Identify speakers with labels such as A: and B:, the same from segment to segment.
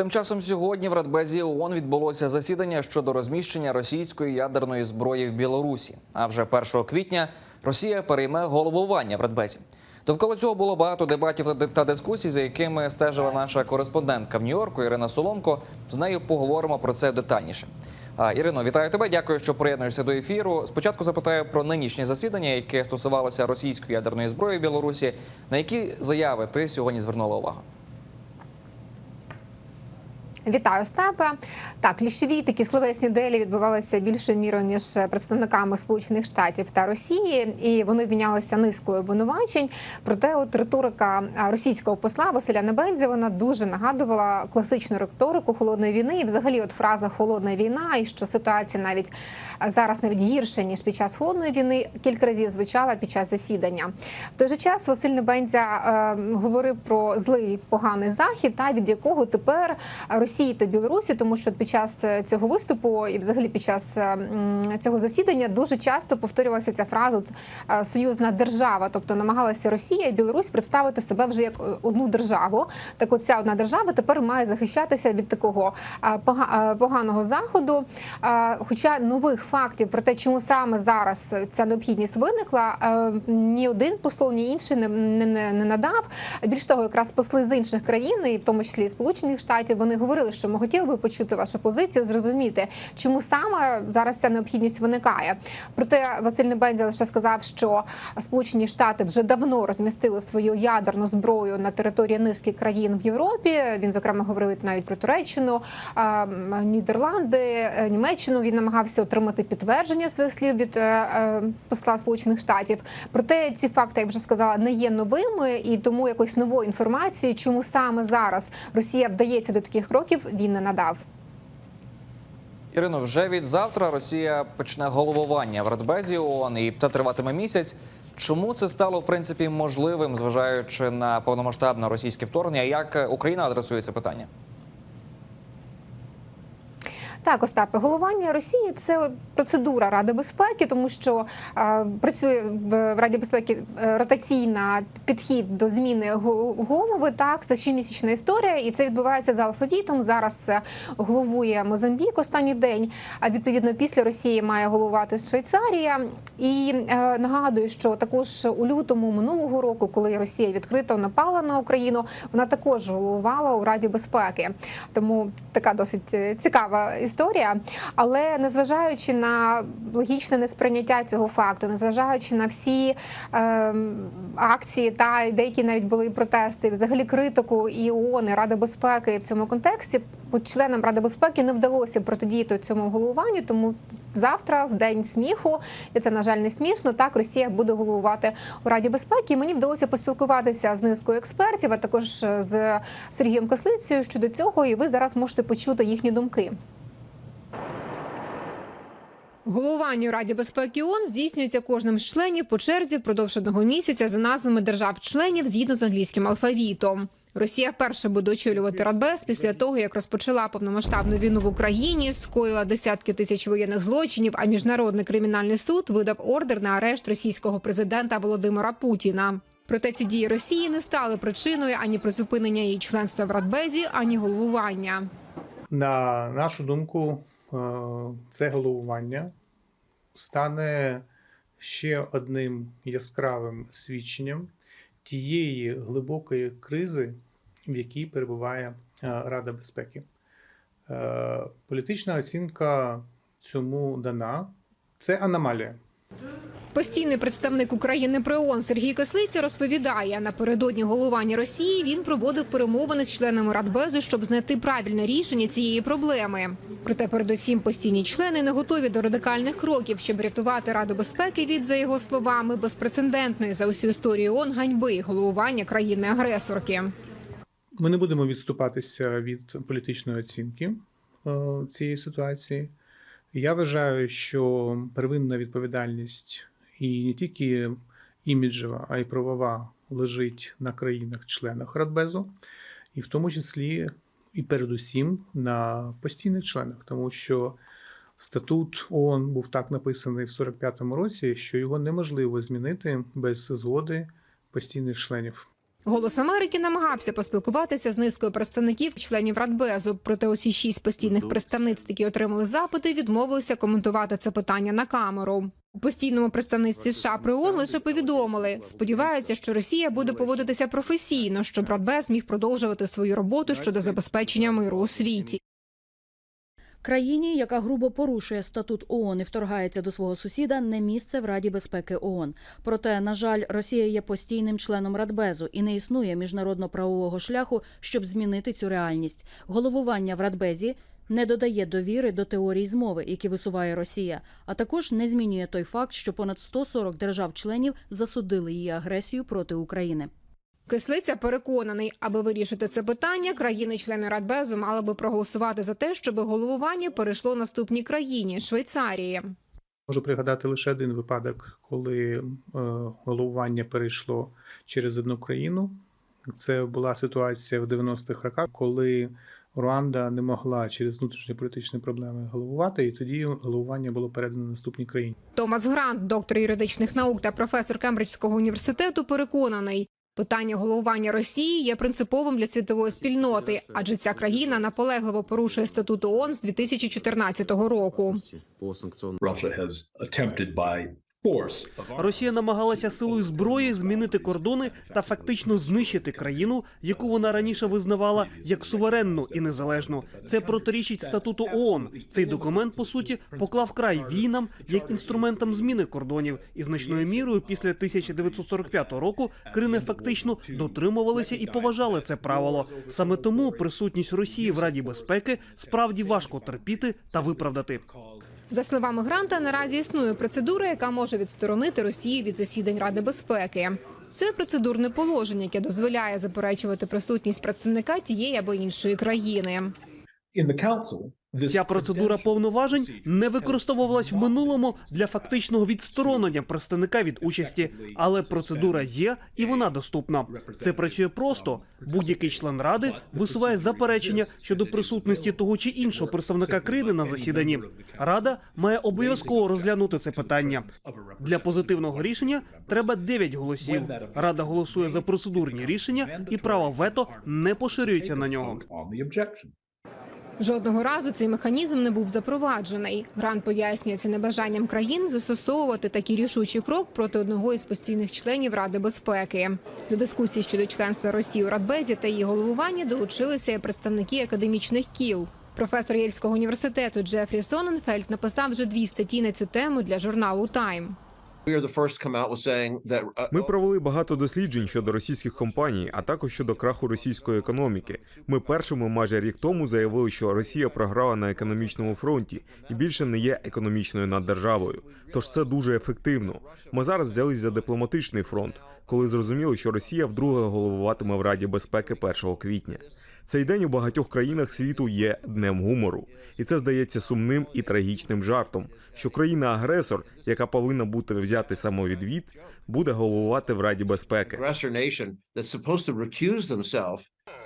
A: Тим часом сьогодні в Радбезі ООН відбулося засідання щодо розміщення російської ядерної зброї в Білорусі. А вже 1 квітня Росія перейме головування в Радбезі. Довкола цього було багато дебатів та дискусій, за якими стежила наша кореспондентка в Нью-Йорку Ірина Соломко. З нею поговоримо про це детальніше. Ірино, вітаю тебе. Дякую, що приєднуєшся до ефіру. Спочатку запитаю про нинішнє засідання, яке стосувалося російської ядерної зброї в Білорусі. На які заяви ти сьогодні звернула увагу?
B: Вітаю Остапе. Так, кліщові такі словесні дуелі відбувалися більшою мірою ніж представниками Сполучених Штатів та Росії, і вони обмінялися низкою обвинувачень. Проте, от риторика російського посла Василя Небензя вона дуже нагадувала класичну риторику холодної війни. І взагалі, от фраза холодна війна, і що ситуація навіть зараз навіть гірша ніж під час холодної війни, кілька разів звучала під час засідання. В той же час Василь Небензя е, говорив про злий поганий захід, та від якого тепер Росії та Білорусі, тому що під час е, цього виступу і взагалі під час е, цього засідання дуже часто повторювалася ця фраза е, союзна держава, тобто намагалася Росія і Білорусь представити себе вже як одну державу. Так, от ця одна держава тепер має захищатися від такого поганого заходу. Хоча нових фактів про те, чому саме зараз ця необхідність виникла, ні один посол, ні інший не, не, не, надав. Більш того, якраз посли з інших країн, і в тому числі з Сполучених Штатів, вони говорили, що ми хотіли би почути вашу позицію, зрозуміти, чому саме зараз ця необхідність виникає. Проте Василь Небензя лише сказав, що Сполучені Штати вже давно розмістили свою ядерну зброю на території низки країн в Європі. Він зокрема говорив навіть про Туреччину, Нідерланди, е, Німеччину. Він намагався отримати підтвердження своїх слів від е, е, посла Сполучених Штатів. Проте ці факти, як вже сказала, не є новими, і тому якоїсь нової інформації, чому саме зараз Росія вдається до таких кроків, він не надав.
A: Ірино, вже від завтра Росія почне головування в Радбезі ООН, і це триватиме місяць. Чому це стало в принципі можливим, зважаючи на повномасштабне російське вторгнення? Як Україна адресує це питання?
B: Так, Остапе, головування Росії це процедура Ради безпеки, тому що е, працює в Раді безпеки е, ротаційна підхід до зміни голови. Так, це щомісячна історія, і це відбувається за алфавітом. Зараз е, головує Мозамбік останній день. А відповідно після Росії має головувати Швейцарія. І е, нагадую, що також у лютому минулого року, коли Росія відкрито напала на Україну, вона також головувала у Раді безпеки. Тому така досить е, цікава історія. Але незважаючи на логічне несприйняття цього факту, незважаючи на всі е, акції та деякі навіть були протести, взагалі критику і ООН, і Ради безпеки в цьому контексті. Членам Ради безпеки не вдалося протидіяти цьому головуванню, тому завтра, в день сміху, і це на жаль не смішно. Так Росія буде головувати у Раді безпеки. І Мені вдалося поспілкуватися з низкою експертів, а також е, з Сергієм Кослицею щодо цього. І ви зараз можете почути їхні думки. Головування Раді безпеки ООН здійснюється кожним з членів по черзі впродовж одного місяця за назвами держав-членів згідно з англійським алфавітом. Росія вперше буде очолювати Радбез після того, як розпочала повномасштабну війну в Україні, скоїла десятки тисяч воєнних злочинів. А міжнародний кримінальний суд видав ордер на арешт російського президента Володимира Путіна. Проте ці дії Росії не стали причиною ані призупинення її членства в Радбезі, ані головування.
C: На нашу думку, це головування стане ще одним яскравим свідченням тієї глибокої кризи, в якій перебуває е, Рада безпеки. Е, Політична оцінка цьому дана це аномалія.
B: Постійний представник України при ООН Сергій Кислиця розповідає, напередодні головування Росії він проводив перемовини з членами Радбезу, щоб знайти правильне рішення цієї проблеми. Проте, передусім, постійні члени не готові до радикальних кроків, щоб врятувати Раду безпеки від, за його словами, безпрецедентної за усю історію ООН ганьби головування країни-агресорки.
C: Ми не будемо відступатися від політичної оцінки е, цієї ситуації. Я вважаю, що первинна відповідальність і не тільки іміджева, а й правова лежить на країнах-членах Радбезу, і в тому числі і передусім на постійних членах, тому що статут ООН був так написаний в 45-му році, що його неможливо змінити без згоди постійних членів.
B: Голос Америки намагався поспілкуватися з низкою представників членів Радбезу. Проте усі шість постійних представництв, які отримали запити, відмовилися коментувати це питання на камеру. У постійному представництві США при ООН лише повідомили, сподіваються, що Росія буде поводитися професійно, щоб Радбез міг продовжувати свою роботу щодо забезпечення миру у світі.
D: Країні, яка грубо порушує статут ООН і вторгається до свого сусіда, не місце в Раді безпеки ООН. Проте, на жаль, Росія є постійним членом Радбезу і не існує міжнародно-правового шляху, щоб змінити цю реальність. Головування в Радбезі не додає довіри до теорій змови, які висуває Росія, а також не змінює той факт, що понад 140 держав-членів засудили її агресію проти України.
B: Кислиця переконаний, аби вирішити це питання, країни-члени Радбезу мали би проголосувати за те, щоб головування перейшло наступній країні Швейцарії.
C: Можу пригадати лише один випадок, коли е, головування перейшло через одну країну. Це була ситуація в 90-х роках, коли Руанда не могла через внутрішні політичні проблеми головувати, і тоді головування було передано наступній країні.
B: Томас Грант, доктор юридичних наук та професор Кембриджського університету, переконаний. Питання головування Росії є принциповим для світової спільноти, адже ця країна наполегливо порушує статут ООН з 2014 року.
E: Росія намагалася силою зброї змінити кордони та фактично знищити країну, яку вона раніше визнавала як суверенну і незалежну. Це протирічить статуту ООН. Цей документ по суті поклав край війнам як інструментам зміни кордонів, і значною мірою після 1945 року країни фактично дотримувалися і поважали це правило. Саме тому присутність Росії в Раді безпеки справді важко терпіти та виправдати.
B: За словами Гранта, наразі існує процедура, яка може відсторонити Росію від засідань Ради безпеки. Це процедурне положення, яке дозволяє заперечувати присутність працівника тієї або іншої країни.
E: Ця процедура повноважень не використовувалась в минулому для фактичного відсторонення представника від участі, але процедура є і вона доступна. Це працює просто. Будь-який член ради висуває заперечення щодо присутності того чи іншого представника країни на засіданні. Рада має обов'язково розглянути це питання. Для позитивного рішення треба 9 голосів. Рада голосує за процедурні рішення, і право вето не поширюється на нього.
B: Жодного разу цей механізм не був запроваджений. Грант пояснює це небажанням країн застосовувати такий рішучий крок проти одного із постійних членів Ради безпеки. До дискусії щодо членства Росії у Радбезі та її головування долучилися представники академічних кіл. Професор Єльського університету Джефрі Соненфельд написав вже дві статті на цю тему для журналу Тайм.
F: Uh,
G: Ми провели багато досліджень щодо російських компаній, а також щодо краху російської економіки. Ми першими майже рік тому заявили, що Росія програла на економічному фронті і більше не є економічною наддержавою. Тож це дуже ефективно. Ми зараз взялись за дипломатичний фронт, коли зрозуміли, що Росія вдруге головуватиме в Раді безпеки 1 квітня. Цей день у багатьох країнах світу є днем гумору, і це здається сумним і трагічним жартом, що країна-агресор, яка повинна бути взяти самовідвід, буде головувати в Раді безпеки.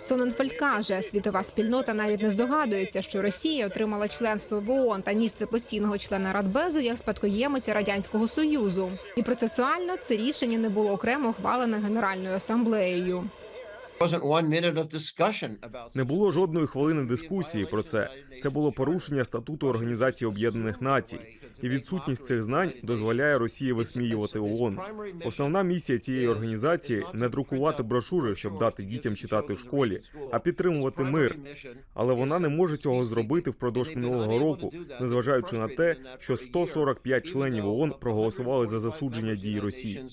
B: Соненфельд каже, світова спільнота навіть не здогадується, що Росія отримала членство в ООН та місце постійного члена Радбезу як спадкоємиця радянського союзу. І процесуально це рішення не було окремо ухвалене Генеральною асамблеєю.
G: Не було жодної хвилини дискусії про це. Це було порушення статуту Організації Об'єднаних Націй, і відсутність цих знань дозволяє Росії висміювати ООН. Основна місія цієї організації не друкувати брошури, щоб дати дітям читати в школі, а підтримувати мир. Але вона не може цього зробити впродовж минулого року, незважаючи на те, що 145 членів ООН проголосували за засудження дій Росії.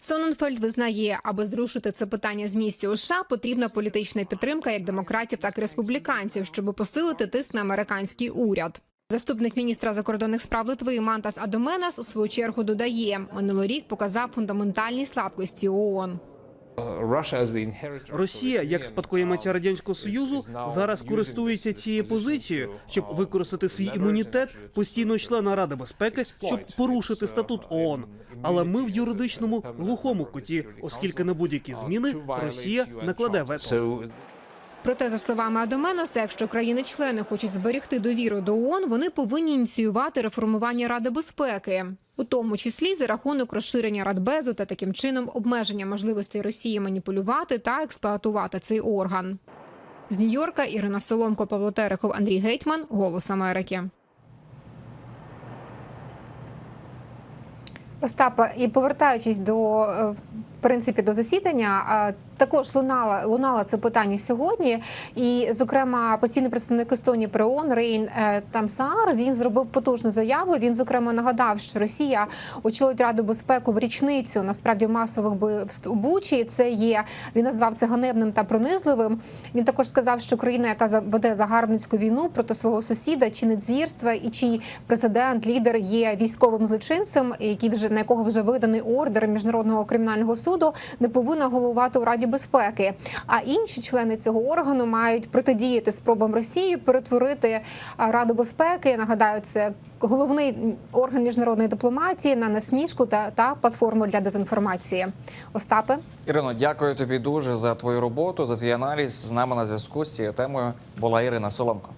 B: Соненфельд визнає, аби зрушити це питання з місця у США, потрібна політична підтримка як демократів, так і республіканців, щоб посилити тиск на американський уряд. Заступник міністра закордонних справ Литви Мантас Адоменас у свою чергу додає, минулий рік показав фундаментальні слабкості ООН.
E: Росія, як спадкоємиця радянського союзу, зараз користується цією позицією, щоб використати свій імунітет постійного члена Ради безпеки, щоб порушити статут ООН. Але ми в юридичному глухому куті, оскільки на будь-які зміни Росія накладе вето.
B: Проте, за словами Адоменоса, якщо країни-члени хочуть зберегти довіру до ООН, вони повинні ініціювати реформування Ради безпеки, у тому числі за рахунок розширення Радбезу та таким чином обмеження можливостей Росії маніпулювати та експлуатувати цей орган. З Нью-Йорка Ірина Соломко, Павло Терехов, Андрій Гетьман, Голос Америки. Остапа, і повертаючись до е, принципі до засідання, також лунала лунало це питання сьогодні. І, зокрема, постійний представник Естонії при ООН Рейн е, Тамсаар він зробив потужну заяву. Він зокрема нагадав, що Росія очолить Раду безпеки в річницю насправді масових вбивств у Бучі. Це є він назвав це ганебним та пронизливим. Він також сказав, що країна, яка веде загарбницьку війну проти свого сусіда, чинить звірства, і чий президент, лідер є військовим злочинцем, який вже на якого вже виданий ордер міжнародного кримінального суду, не повинна головувати у Раді безпеки. А інші члени цього органу мають протидіяти спробам Росії перетворити Раду безпеки. Нагадаю, це головний орган міжнародної дипломатії на насмішку та, та платформу для дезінформації. Остапе.
A: Ірино, дякую тобі дуже за твою роботу, за твій аналіз. З нами на зв'язку з цією темою була Ірина Соломко.